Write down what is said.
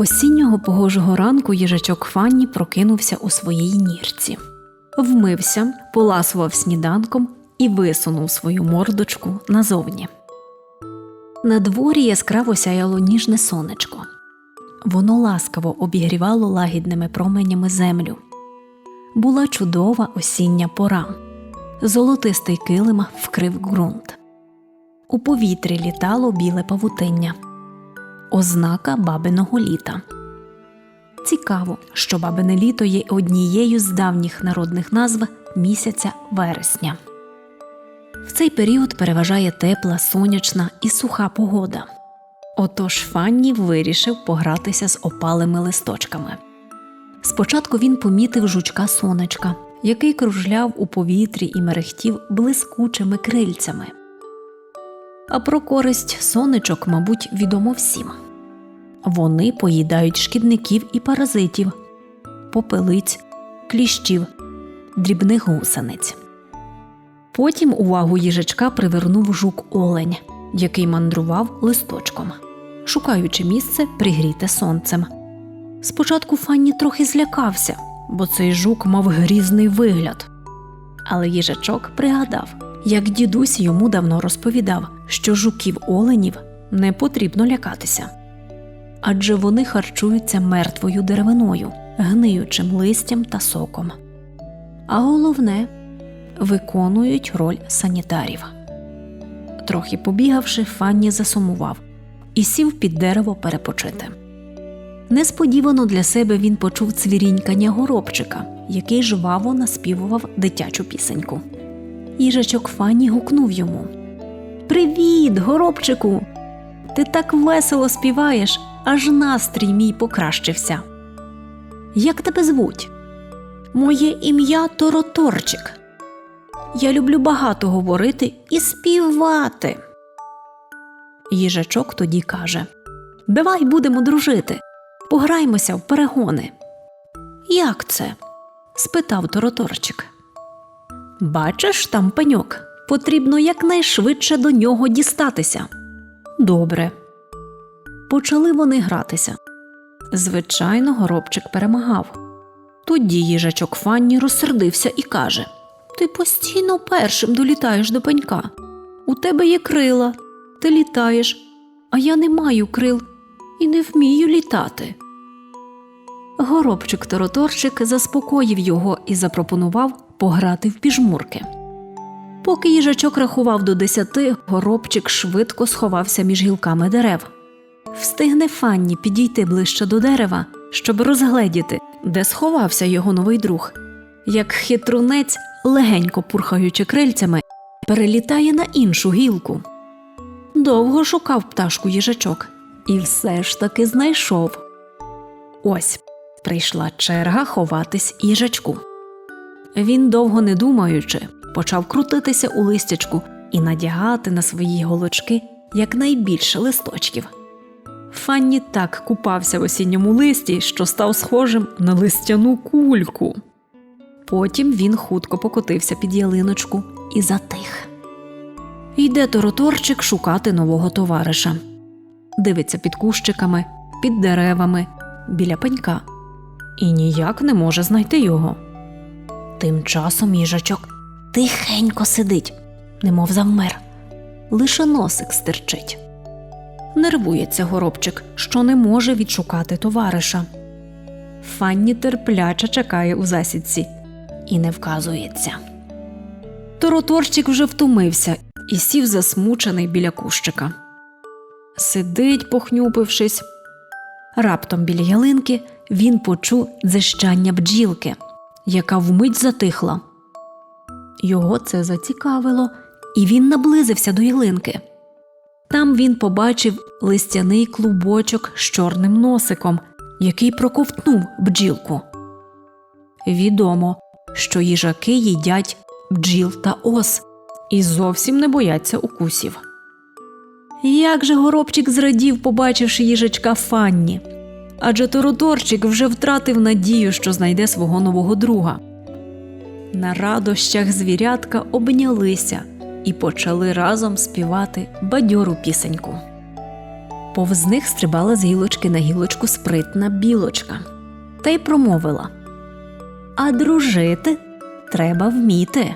Осіннього погожого ранку їжачок Фанні прокинувся у своїй нірці. Вмився, поласував сніданком і висунув свою мордочку назовні. На дворі яскраво сяяло ніжне сонечко. Воно ласкаво обігрівало лагідними променями землю. Була чудова осіння пора. Золотистий килим вкрив ґрунт. У повітрі літало біле павутиння. Ознака бабиного літа. Цікаво, що бабине літо є однією з давніх народних назв місяця вересня. В цей період переважає тепла, сонячна і суха погода. Отож Фанні вирішив погратися з опалими листочками. Спочатку він помітив жучка сонечка, який кружляв у повітрі і мерехтів блискучими крильцями. А про користь сонечок, мабуть, відомо всім. Вони поїдають шкідників і паразитів, попелиць, кліщів, дрібних гусениць. Потім увагу їжачка привернув жук олень, який мандрував листочком, шукаючи місце пригріте сонцем. Спочатку Фанні трохи злякався, бо цей жук мав грізний вигляд. Але їжачок пригадав, як дідусь йому давно розповідав, що жуків оленів не потрібно лякатися. Адже вони харчуються мертвою деревиною, гниючим листям та соком. А головне виконують роль санітарів. Трохи побігавши, Фанні засумував і сів під дерево перепочити. Несподівано для себе він почув цвірінькання горобчика, який жваво наспівував дитячу пісеньку. Їжачок Фанні гукнув йому Привіт, горобчику! Ти так весело співаєш, аж настрій мій покращився. Як тебе звуть? Моє ім'я Тороторчик. Я люблю багато говорити і співати. Їжачок тоді каже Давай будемо дружити, пограймося в перегони. Як це? спитав Тороторчик. Бачиш там пеньок, потрібно якнайшвидше до нього дістатися. Добре. Почали вони гратися. Звичайно, горобчик перемагав. Тоді їжачок Фанні розсердився і каже Ти постійно першим долітаєш до пенька. У тебе є крила, ти літаєш, а я не маю крил і не вмію літати. Горобчик Тороторчик заспокоїв його і запропонував пограти в піжмурки. Поки їжачок рахував до десяти, горобчик швидко сховався між гілками дерев. Встигне Фанні підійти ближче до дерева, щоб розгледіти, де сховався його новий друг. Як хитрунець, легенько пурхаючи крильцями, перелітає на іншу гілку. Довго шукав пташку їжачок і все ж таки знайшов. Ось прийшла черга ховатись їжачку. Він, довго не думаючи, почав крутитися у листячку і надягати на свої голочки якнайбільше листочків. Фанні так купався в осінньому листі, що став схожим на листяну кульку. Потім він хутко покотився під ялиночку і затих. Йде тороторчик шукати нового товариша. Дивиться під кущиками, під деревами, біля пенька і ніяк не може знайти його. Тим часом їжачок тихенько сидить, немов завмер, лише носик стирчить. Нервується горобчик, що не може відшукати товариша. Фанні терпляче чекає у засідці і не вказується. Тороторчик вже втомився і сів засмучений біля кущика. Сидить, похнюпившись. Раптом біля ялинки він почув дзищання бджілки, яка вмить затихла. Його це зацікавило, і він наблизився до ялинки. Там він побачив листяний клубочок з чорним носиком, який проковтнув бджілку. Відомо, що їжаки їдять бджіл та ос і зовсім не бояться укусів. Як же горобчик зрадів, побачивши їжачка Фанні, адже Тороторчик вже втратив надію, що знайде свого нового друга. На радощах звірятка обнялися і почали разом співати бадьору пісеньку. Повз них стрибала з гілочки на гілочку спритна білочка та й промовила А дружити треба вміти.